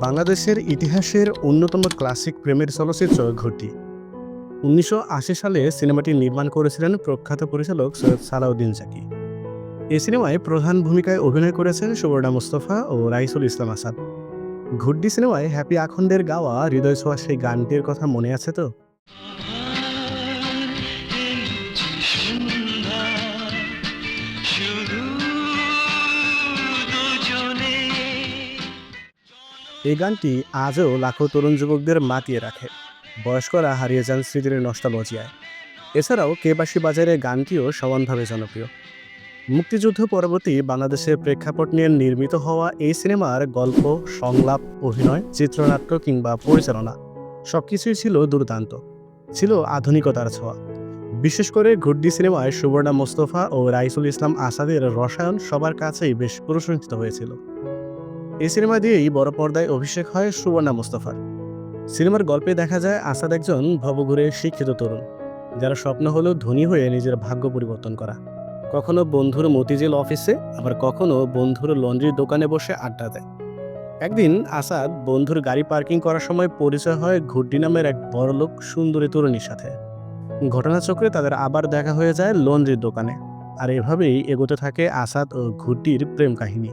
বাংলাদেশের ইতিহাসের অন্যতম ক্লাসিক প্রেমের চলচ্চিত্র ঘটি। উনিশশো সালে সিনেমাটি নির্মাণ করেছিলেন প্রখ্যাত পরিচালক সৈয়দ সালাউদ্দিন জাকি। এই সিনেমায় প্রধান ভূমিকায় অভিনয় করেছেন সুবর্ণা মুস্তফা ও রাইসুল ইসলাম আসাদ। ঘুড্ডি সিনেমায় হ্যাপি আখন্দের গাওয়া হৃদয় ছোঁয়া সেই গানটির কথা মনে আছে তো? গানটি আজও লাখো তরুণ যুবকদের মাতিয়ে রাখে। বয়স্করা হারিয়ে যান স্মৃতির নষ্টালজিয়ায়। এছাড়াও কেবাসী বাজারের গানটিও সমানভাবে জনপ্রিয়। মুক্তিযুদ্ধ পরবর্তী বাংলাদেশের প্রেক্ষাপট নিয়ে নির্মিত হওয়া এই সিনেমার গল্প, সংলাপ, অভিনয়, চিত্রনাট্য কিংবা পরিচালনা সবকিছুই ছিল দুর্দান্ত। ছিল আধুনিকতার ছোঁয়া। বিশেষ করে ঘুড্ডি সিনেমায় সুবর্ণা মোস্তফা ও রাইসুল ইসলাম আসাদের রসায়ন সবার কাছেই বেশ প্রশংসিত হয়েছিল। এই সিনেমা দিয়েই বড় পর্দায় অভিষেক হয় সুবর্ণা মোস্তফার সিনেমার গল্পে দেখা যায় আসাদ একজন ভবঘুরে শিক্ষিত তরুণ, যার স্বপ্ন হলো ধনী হয়ে নিজের ভাগ্য পরিবর্তন করা। কখনো বন্ধুর মতিঝিল অফিসে, আবার কখনো বন্ধুর লন্ড্রির দোকানে বসে আড্ডা দেয়। একদিন আসাদ বন্ধুর গাড়ি পার্কিং করার সময় পরিচয় হয় ঘুড্ডি নামের এক বড়লোক সুন্দরী তরুণীর সাথে। ঘটনাচক্রে তাদের আবার দেখা হয়ে যায় লন্ড্রির দোকানে, আর এভাবেই এগোতে থাকে আসাদ ও ঘুড্ডির প্রেম কাহিনী।